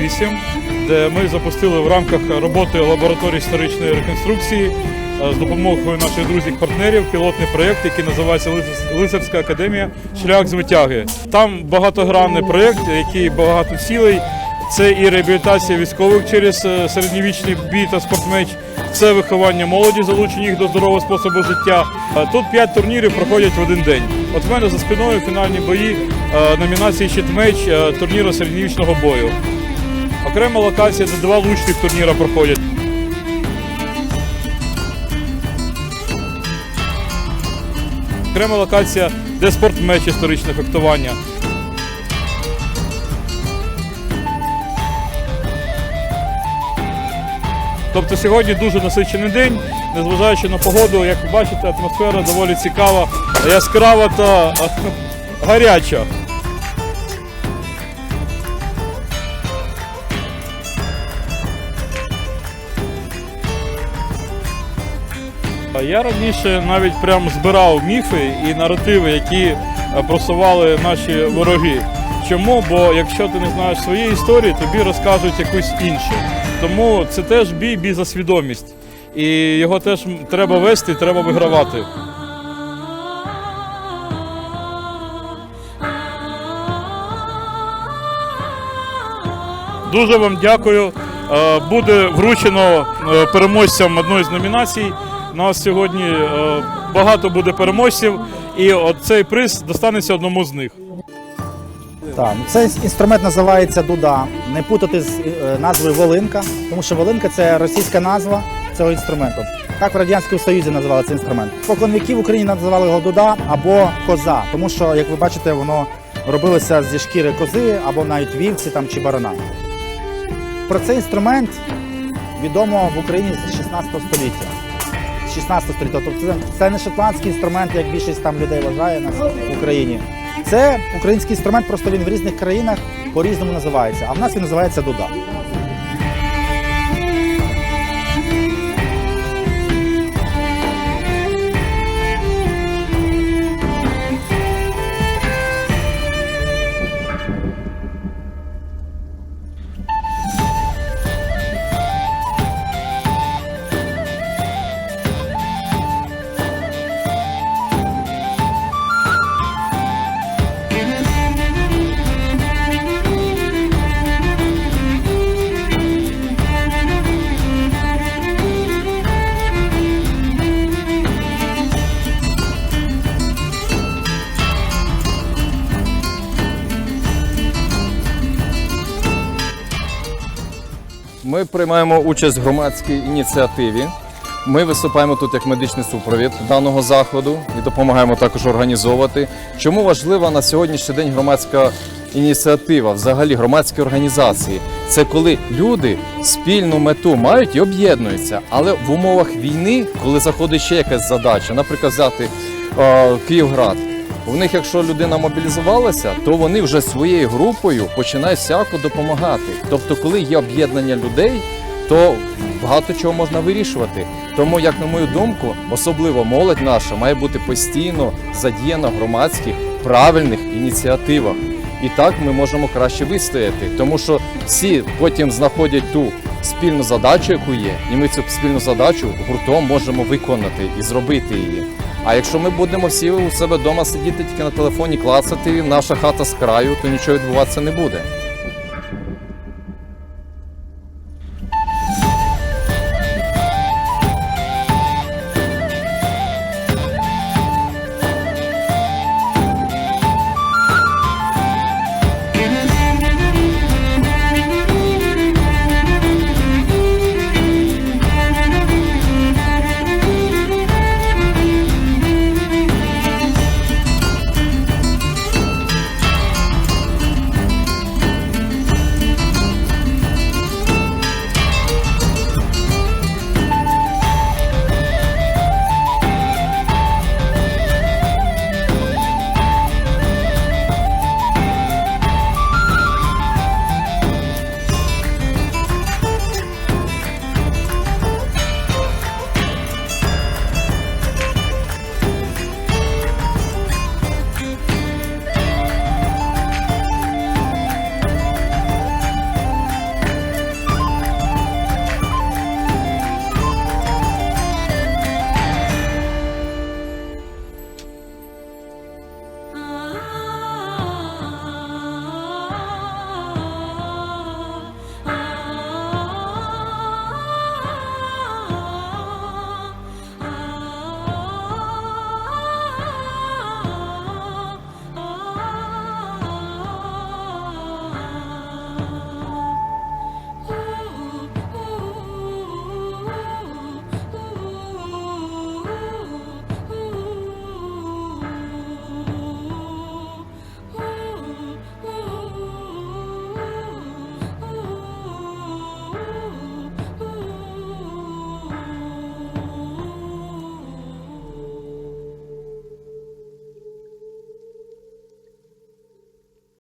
8, де ми запустили в рамках роботи лабораторії історичної реконструкції е, з допомогою наших друзів-партнерів пілотний проєкт, який називається Лицар- Лицарська академія Шлях з витяги. Там багатогранний проєкт, який багато цілей. Це і реабілітація військових через е, середньовічний бій та спортмеч, це виховання молоді, залучення їх до здорового способу життя. Е, Тут п'ять турнірів проходять в один день. От в мене за спиною фінальні бої номінації «Щитмеч» турніру середньовічного бою. Окрема локація, де два лучних турніра проходять. Окрема локація, де спортмеч історичне фехтування. Тобто сьогодні дуже насичений день, незважаючи на погоду, як ви бачите, атмосфера доволі цікава, яскрава та гаряча. Я раніше навіть прям збирав міфи і наративи, які е, просували наші вороги. Чому? Бо якщо ти не знаєш своєї історії, тобі розкажуть якусь іншу. Тому це теж бій, бій за свідомість. І його теж треба вести, треба вигравати. Дуже вам дякую. Е, Буде вручено е, переможцям одної з номінацій. Нас сьогодні е, багато буде переможців, і от цей приз достанеться одному з них. Так, ну, цей інструмент називається дуда. Не путати з е, назвою Волинка, тому що Волинка це російська назва цього інструменту. Так в Радянському Союзі називали цей інструмент. Покон віків в Україні називали його дуда або коза, тому що, як ви бачите, воно робилося зі шкіри кози або навіть вівці там, чи барана. Про цей інструмент відомо в Україні з 16 століття. З 16 століття. Тобто це, це не шотландський інструмент, як більшість там людей вважає нас в Україні. Це український інструмент, просто він в різних країнах по-різному називається. А в нас він називається дуда. Ми приймаємо участь в громадській ініціативі. Ми виступаємо тут як медичний супровід даного заходу і допомагаємо також організовувати. Чому важлива на сьогоднішній день громадська ініціатива, взагалі громадські організації? Це коли люди спільну мету мають і об'єднуються, але в умовах війни, коли заходить ще якась задача, наприклад, взяти е, Київград. У них, якщо людина мобілізувалася, то вони вже своєю групою починають всяко допомагати. Тобто, коли є об'єднання людей, то багато чого можна вирішувати. Тому, як на мою думку, особливо молодь наша має бути постійно задіяна в громадських правильних ініціативах. І так ми можемо краще вистояти, тому що всі потім знаходять ту спільну задачу, яку є, і ми цю спільну задачу гуртом можемо виконати і зробити її. А якщо ми будемо всі у себе вдома сидіти тільки на телефоні, клацати, наша хата з краю, то нічого відбуватися не буде.